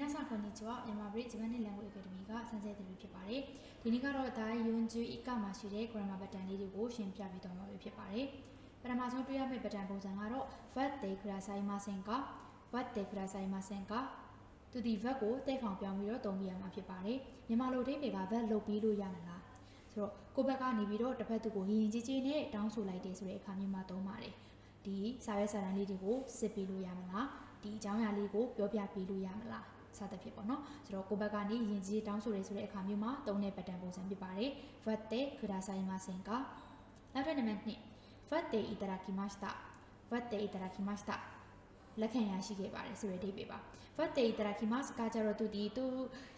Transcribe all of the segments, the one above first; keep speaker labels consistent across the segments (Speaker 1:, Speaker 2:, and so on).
Speaker 1: 皆さんこんにちはမြန်မာပြည်ဂျပန်နဲ့ Language Academy ကစံဆက်သူတွေဖြစ်ပါတယ်ဒီနေ့ကတော့ဒါယွန်ဂျူအီကမှာရှိတဲ့ grammar pattern လေးတွေကိုရှင်းပြပေးသွားမှာပဲဖြစ်ပါတယ်ပထမဆုံးတွေ့ရမယ့် pattern ပုံစံကတော့ what they kurasaimasen ka what they kurasaimasen ka သူဒီ verb ကိုတိတ်ဖောင်ပြောင်းပြီးတော့သုံးပြရမှာဖြစ်ပါတယ်မြန်မာလိုအဓိပ္ပာယ်က verb လုပ်ပြီးလို့ရမလားဆိုတော့ကိုယ့်ဘက်ကနေပြီးတော့တစ်ဖက်သူကိုရင်ရင်ကြီးကြီးနဲ့တောင်းဆိုလိုက်တယ်ဆိုတဲ့အခါမျိုးမှာသုံးပါတယ်ဒီစာရွက်စာတမ်းလေးတွေကိုစစ်ပြီးလို့ရမလားဒီအကြောင်းအရာလေးကိုပြောပြပေးလို့ရမလား စသဖြင့်ပေါ့နော်ဆိုတော့ကိုယ့်ဘက်ကနေရင်ကြီးတောင်းဆိုရဲဆိုတဲ့အခါမျိုးမှာသုံးတဲ့ pattern ပုံစံဖြစ်ပါတယ် vatte kudasaimasen ka နောက်တစ်နံပါတ်2 vatte itarakimashita vatte itarakimashita လက်ခံရရှိခဲ့ပါတယ်ဆိုတဲ့အဓိပ္ပာယ်ပါ vatte itarakimas ကကြတော့သူဒီသူ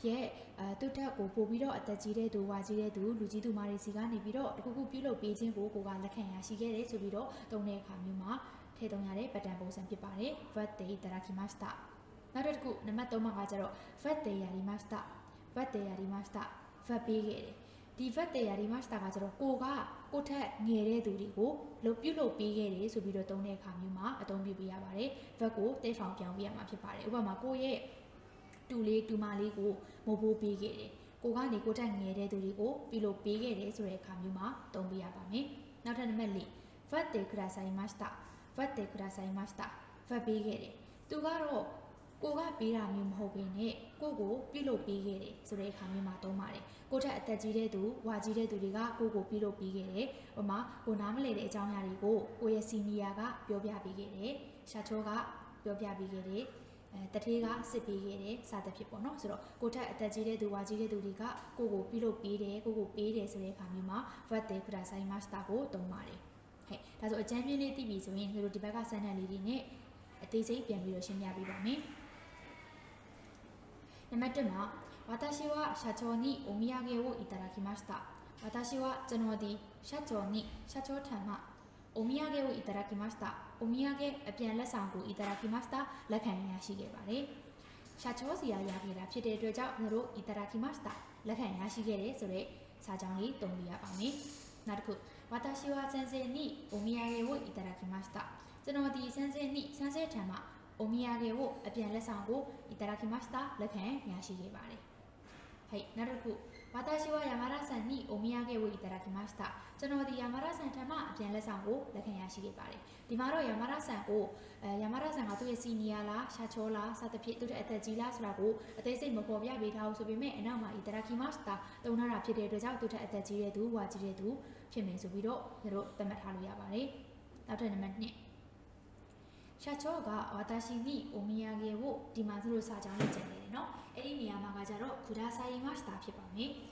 Speaker 1: ရဲ့အဲသူထက်ကိုပို့ပြီးတော့အသက်ကြီးတဲ့သူဝါကြီးတဲ့သူလူကြီးသူမတွေစီကနေပြီးတော့တခုခုပြုလုပ်ပေးခြင်းကိုကိုကလက်ခံရရှိခဲ့တယ်ဆိုပြီးတော့သုံးတဲ့အခါမျိုးမှာထည့်သွင်းရတဲ့ pattern ပုံစံဖြစ်ပါတယ် vatte itarakimashita နောက်တစ်ခုနံပါတ်3မှာကကြတော့ vat တေယာရီမတ်တာ vat တေယာရီမတ်တာ vat ပေးခဲ့တယ်ဒီ vat တေယာရီမတ်တာကကြတော့ကိုကကိုထက်ငယ်တဲ့သူတွေကိုလုပ်ပြုလုပ်ပေးခဲ့တယ်ဆိုပြီးတော့သုံးတဲ့အခါမျိုးမှာအသုံးပြုပေးရပါတယ် vat ကိုတိတ်ဖောင်ပြောင်းပေးရမှာဖြစ်ပါတယ်ဥပမာကိုရဲ့တူလေးတူမလေးကိုမိုးဖိုးပေးခဲ့တယ်ကိုကနေကိုထက်ငယ်တဲ့သူတွေကိုပြုလုပ်ပေးခဲ့တယ်ဆိုတဲ့အခါမျိုးမှာသုံးပေးရပါမယ်နောက်ထပ်နံပါတ်4 vat တေကရာဆိုင်မတ်တာ vat တေကရာဆိုင်မတ်တာ vat ပေးခဲ့တယ်သူကတော့ ကိုကပေးတာမျိုးမဟုတ်ဘဲနဲ့ကိုကိုပြုလုပ်ပေးခဲ့တယ်ဆိုတဲ့အခါမျိုးမှာသုံးပါတယ်ကိုထက်အသက်ကြီးတဲ့သူဝါကြီးတဲ့သူတွေကကိုကိုပြုလုပ်ပေးခဲ့တယ်ဟိုမှာကိုနားမလည်တဲ့အကြောင်းအရာတွေကိုကိုရဲ့စီနီယာကပြောပြပေးခဲ့တယ်ရှာချိုးကပြောပြပေးခဲ့တယ်အဲတထေးကစစ်ပေးခဲ့တယ်စသဖြင့်ပေါ့နော်ဆိုတော့ကိုထက်အသက်ကြီးတဲ့သူဝါကြီးတဲ့သူတွေကကိုကိုပြုလုပ်ပေးတယ်ကိုကိုပေးတယ်ဆိုတဲ့အခါမျိုးမှာ vat de krasai master ကိုသုံးပါတယ်ဟဲ့ဒါဆိုအကျမ်းပြင်းလေးသိပြီဆိုရင်ဒီလိုဒီဘက်ကစမ်းတဲ့လေးတွေနဲ့အသေးစိတ်ပြန်ပြီးတော့ရှင်းပြပေးပါမယ် နံပါတ်1မှာ私は社長にお土産をいただきました私はကျွန်တော်ဒီ社長に社長ထံမှお土産をいただきましたお土産အပြန်လက်ဆောင်ကိုいただきましたလက်ခံရရှိခဲ့ပါတယ်社長စီရရခဲ့တာဖြစ်တဲ့အတွက်ကြောင့်ကျွန်တော်တို့いただきましたလက်ခံရရှိခဲ့တယ်ဆိုတော့စာကြောင်းလေးတုံးပြရပါမယ်နောက်တစ်ခု私は先生にお土産をいただきましたကျွန်တော်ဒီ先生に先生ထံမှ အိုမီယာဂေကိုအပြန်လက်ဆောင်ကိုအီတာရာကီမတ်စတာလက်ခံရရှိခဲ့ပါတယ်။ဟဲ့နောက်တစ်ခုဝါတာရှိဝယာမာရာဆန်နိအိုမီယာဂေကိုအီတာရာကီမတ်စတာကျွန်တော်ဒီယာမာရာဆန်ထံမှအပြန်လက်ဆောင်ကိုလက်ခံရရှိခဲ့ပါတယ်။ဒီမှာတော့ယာမာရာဆန်ကိုအဲယာမာရာဆန်ကသူ့ရဲ့စီနီယာလားရှာချောလားစသဖြင့်သူ့ရဲ့အသက်ကြီးလားဆိုတာကိုအသေးစိတ်မပေါ်ပြပေးထားဘူးဆိုပေမဲ့အနောက်မှာအီတာရာကီမတ်စတာတုံထတာဖြစ်တဲ့အတွက်ကြောင့်သူ့ထက်အသက်ကြီးတဲ့သူဝါကြီးတဲ့သူဖြစ်မယ်ဆိုပြီးတော့တို့သတ်မှတ်ထားလို့ရပါတယ်။နောက်ထပ်နံပါတ်2社長が私にお土産をディマズルサジャンにチェンルのエリミヤマガジャロくださいました。ピパミ。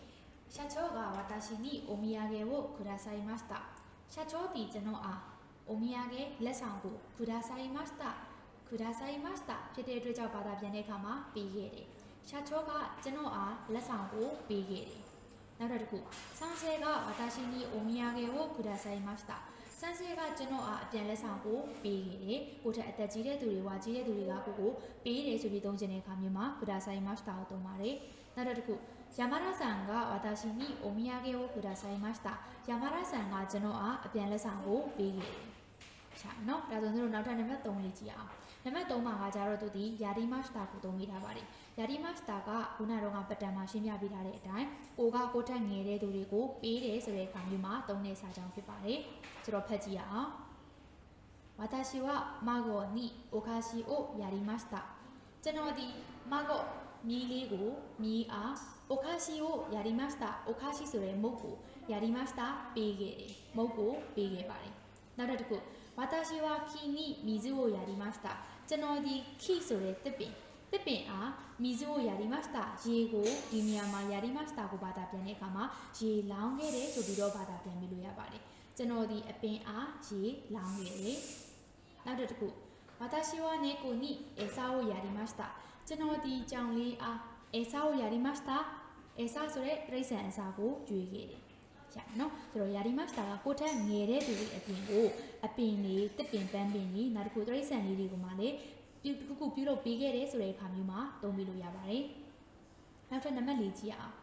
Speaker 1: 社長が私にお土産をくださいました。社長ティのあお土産レサンをくださいました。くださいました。ဖြစ်တဲ့အアネカマビゲリ社長がကျွန်တော်အားလက်サンセが私にお土産をくださいました。 ဆန်းစေးကကျွန်တော်အားအပြန်လက်ဆောင်ကိုပေးခဲ့တယ်။ကိုထက်အသက်ကြီးတဲ့သူတွေဝါကြီးတဲ့သူတွေကကိုကိုပေးတယ်ဆိုပြီးသုံးချင်တဲ့အခါမျိုးမှာဘူဒါဆိုင်မတ်တာကိုသုံးပါတယ်။နောက်တစ်ခုယာမာရာဆန်ကဝါတာရှိနီအိုမီယာကေဝဘူဒါဆိုင်မတ်တာယာမာရာဆန်ကကျွန်တော်အားအပြန်လက်ဆောင်ကိုပေးခဲ့တယ်။ရှာနော်။ဒါဆိုရင်တို့နောက်ထပ်နံပါတ်3လေးကြည့်အောင်။ နံပါတ်3မှာကကြတော့သူဒီယာဒီမတ်စတာကိုသုံးမိထားပါတယ်ယာဒီမတ်စတာကခုနကတော့ပတ်တန်မှာရှင်းပြပေးထားတဲ့အတိုင်းကိုကကိုထက်ငယ်တဲ့သူတွေကိုပေးတယ်ဆိုတဲ့အခါမျိုးမှာသုံးတဲ့စာကြောင်းဖြစ်ပါတယ်ဆိုတော့ဖတ်ကြည့်ရအောင်私は孫にお菓子をやりましたကျွန်တော်ဒီ孫မီးလေးကိုမီးအားお菓子をやりましたお菓子ဆိုတဲ့မုတ်ကိုやりましたပေးခဲ့တယ်မုတ်ကိုပေးခဲ့ပါတယ်နောက်တစ်ခု ဝါတာရှိဝါခီနိမီဇူဝယာရီမတ်စတာကျွန်တော်ဒီခီဆိုတဲ့တစ်ပင်တစ်ပင်အားမီဇူဝယာရီမတ်စတာရေကိုဒီနေရာမှာယာရီမတ်စတာကိုဘာသာပြန်တဲ့အခါမှာရေလောင်းခဲ့တယ်ဆိုပြီးတော့ဘာသာပြန်ပြလို့ရပါတယ်ကျွန်တော်ဒီအပင်အားရေလောင်းခဲ့တယ်နောက်တစ်ခုဝါတာရှိဝါနေကိုနိအစာဝယာရီမတ်စတာကျွန်တော်ဒီကြောင်လေးအားအစာဝယာရီမတ်စတာအစာဆိုတဲ့ပြိဿံအစာကိုကျွေးခဲ့တယ် ရနော်ဆိုတော့ယာဒီမတ်စတာကကိုထက်ငယ်တဲ့သူတွေအပြင်ကိုအပင်တွေတစ်ပင်ပန်းပင်တွေနောက်တစ်ခုတရိษံလေးတွေကမှလည်းပြုတစ်ခုခုပြုလုပ်ပေးခဲ့တယ်ဆိုတဲ့အခါမျိုးမှာသုံးပြီးလို့ရပါတယ်နောက်ထပ်နံပါတ်၄ကြည့်အောင်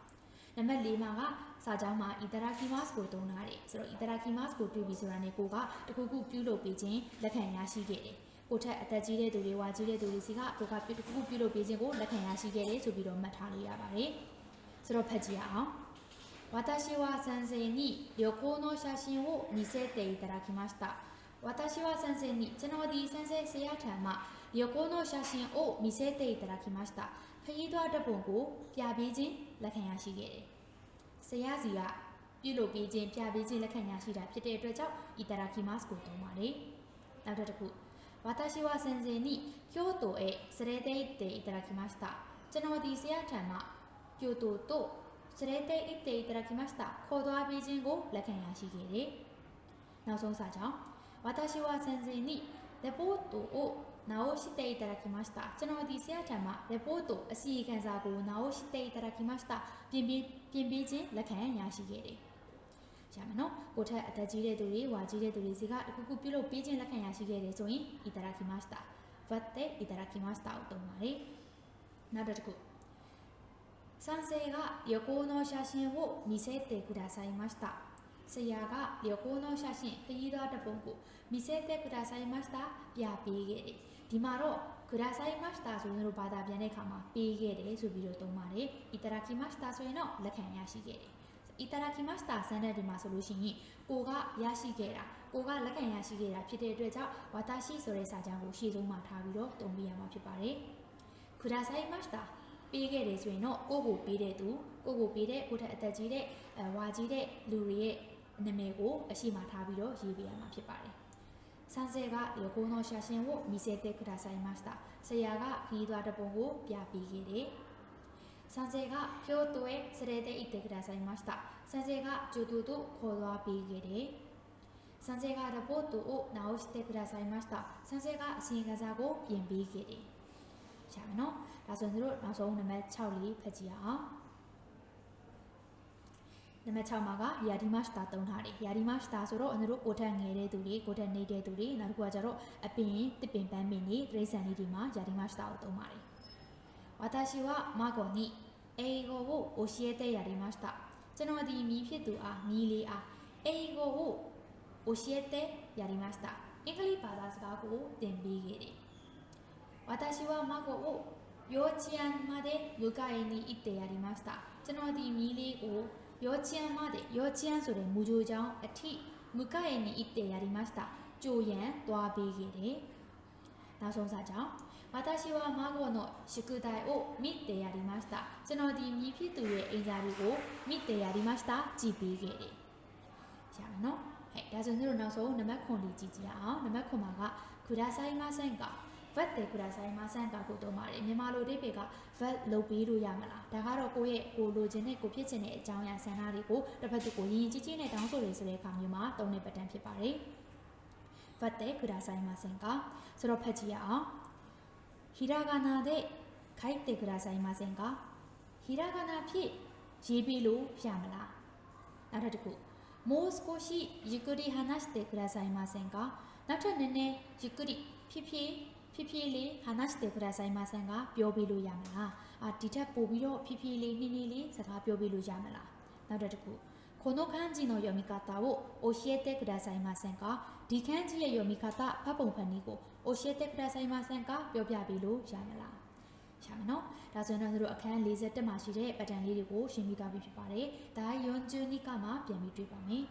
Speaker 1: နံပါတ်၄မှာကစာကြောင်းမှာ iterakimas ကိုသုံးထားတယ်ဆိုတော့ iterakimas ကိုတွေ့ပြီဆိုတာနဲ့ကိုကတခုခုပြုလုပ်ပေးခြင်းလက်ခံရရှိခဲ့တယ်ကိုထက်အသက်ကြီးတဲ့သူတွေဝါကြီးတဲ့သူတွေစီကကိုကပြုတစ်ခုခုပြုလုပ်ပေးခြင်းကိုလက်ခံရရှိခဲ့တယ်ဆိုပြီးတော့မှတ်ထားလို့ရပါတယ်ဆိုတော့ဖတ်ကြည့်ရအောင် 私は先生に旅行の写真を見せていただきました私は先生にကျွန်တော်ဒီ先生ဆရာထံမှ旅行の写真を見せていただきましたခရီးသွားတစ်ပုံကိုပြပေးခြင်းလက်ခံရရှိခဲ့တယ်ဆရာစီကပြုလုပ်ပေးခြင်းပြပေးခြင်းလက်ခံရရှိတာဖြစ်တဲ့အတွက်ကြောင့်いただきますကိုသုံးပါတယ်နောက်တစ်ခု私は先生に京都へ連れて行っていただきましたကျွန်တော်ဒီဆရာထံမှ京都と 連れて行っていただきましたခေါ်သွားပေးခြင်းကိုလက်ခံရရှိခဲ့တယ်နောက်ဆုံးစာကြောင်း私は先生にレポートを直していただきましたကျွန်တော်ဒီဆရာထံမှレポートအစီအကံစာကို直していただきましたပြင်ပြီးပြင်ပြီးချင်းလက်ခံရရှိခဲ့တယ်ရမယ်နော်ကိုထက်အသက်ကြီးတဲ့သူတွေဝါကြီးတဲ့သူတွေစီကတခုခုပြုလုပ်ပေးခြင်းလက်ခံရရှိခဲ့တယ်ဆိုရင်いただきましたဗတ်တဲ့いただきましたကိုသုံးပါတယ်နောက်တစ်ခု 先生が旅行の写真を見せてくださいましたဆရာက旅行の写真ခရီးသွားတစ်ပုံကို見せてくださいましたပြပေးခဲ့တယ်ဒီမှာတော့くださいましたဆိုရင်တို့ဘာသာပြန်တဲ့အခါမှာပေးခဲ့တယ်ဆိုပြီးတော့သုံးပါတယ်いただきましたဆိုရင်တော့လက်ခံရရှိခဲ့တယ်いただきましたဆန်းတဲ့ဒီမှာဆိုလို့ရှိရင်ကိုကရရှိခဲ့တာကိုကလက်ခံရရှိခဲ့တာဖြစ်တဲ့အတွက်ကြောင့်ဝါတာရှိဆိုတဲ့စာကြောင်းကိုရှေ့ဆုံးမှာထားပြီးတော့သုံးပြရမှာဖြစ်ပါတယ်くださいました ပေးခဲ့တယ်ဆိုရင်တော့ကိုကိုပေးတဲ့သူကိုကိုပေးတဲ့ကိုထက်အသက်ကြီးတဲ့အဲဝါကြီးတဲ့လူတွေရဲ့နာမည်ကိုအရှိမထားပြီးတော့ရေးပေးရမှာဖြစ်ပါတယ်။ဆန်းစေက旅行の写真を見せてくださいました။ဆရာကခရီးသွားတစ်ပုံကိုပြပေးခဲ့တယ်။ဆန်းစေက京都へ連れて行ってくださいました။ဆန်းစေကကျိုတိုတို့ခေါ်သွားပေးခဲ့တယ်။ဆန်းစေကレポートを直してくださいました။ဆန်းစေကအစီအကံစာကိုပြင်ပေးခဲ့တယ်။ ရှာမယ်နော်။ဒါဆိုရင်တို့နောက်ဆုံးနံပါတ်6လေးဖတ်ကြည့်ရအောင်။နံပါတ်6မှာကယာဒီမတ်စတာတုံးထားတယ်ယာဒီမတ်စတာဆိုတော့အနတို့ကိုထက်ငယ်တဲ့သူတွေကိုထက်နေတဲ့သူတွေနောက်တစ်ခုကကျတော့အပင်တစ်ပင်ပန်းပင်တွေဒရိစံလေးတွေမှာယာဒီမတ်စတာကိုတုံးပါတယ်ဝါတာရှိဝမာဂိုနီအေဂိုကိုအိုရှီယတဲ့ယာဒီမတ်စတာကျွန်တော်ဒီမီးဖြစ်သူအားမီးလေးအားအေဂိုကိုအိုရှီယတဲ့ယာဒီမတ်စတာအင်္ဂလိပ်ဘာသာစကားကိုသင်ပေးခဲ့တယ် ဝါတာရှိဝမာဂိုကို幼稚園まで迎えに行ってやりましたကျွန်တော်ဒီမီးလေးကို幼稚園まで幼稚園ဆိုတဲ့မူဂျိုကျောင်းအထိ迎えに行ってやりましたကြိုရန်သွားပေးခဲ့တယ်နောက်ဆုံးစာကြောင်း私は孫の宿題を見てやりましたကျွန်တော်ဒီမြည်ဖြစ်သူရဲ့အင်ဂျာတွေကို見てやりましたကြည့်ပေးခဲ့တယ်ရမယ်နော်ဟဲ့ဒါဆိုရင်တို့နောက်ဆုံးနံပါတ်9လေးကြည့်ကြည့်အောင်နံပါတ်9မှာကくださいませんか vat တဲ့ kuda sai ma san ka ကိုတော့ပါတယ်မြန်မာလိုအဓိပ္ပာယ်က vat လုပ်ပြီးလို့ရမလားဒါကတော့ကိုယ့်ရဲ့ကိုလိုချင်တဲ့ကိုဖြစ်ချင်တဲ့အကြောင်းအရာဆန္ဒတွေကိုတစ်ဖက်သူကိုရင်ရင်ကြီးကြီးနဲ့တောင်းဆိုရဆိုတဲ့အခါမျိုးမှာတုံးတဲ့ပတ်တန်းဖြစ်ပါတယ် vat တဲ့ kuda sai ma san ka ဆိုတော့ဖတ်ကြည့်ရအောင်ひらがなで書いてくださいませんかひらがなဖြင့်ရေးပြီးလို့ရမလားနောက်တစ်ခုもう少しゆっくり話してくださいませんかနောက်ထပ်နည်းနည်းゆっくりဖြည်းဖြည်း ဖြည်းဖြည်းလေး話してくださいませんかပြောပြလို့ရမလားအာဒီထက်ပိုပြီးတော့ဖြည်းဖြည်းလေးနှင်းနှင်းလေးစကားပြောပြလို့ရမလားနောက်တစ်ခုこの漢字の読み方を教えてくださいませんかဒီ漢字ရဲ့読み方ဖတ်ပုံဖတ်နည်းကို教えてくださいませんかပြောပြပေးလို့ရမလားရှာမယ်နော်ဒါဆိုရင်တော့တို့အခန်း41မှာရှိတဲ့ပတ်တန်လေးတွေကိုရှင်းပြသွားပြီဖြစ်ပါတယ်ဒါ42ကမှပြန်ပြီးတွေ့ပါမယ်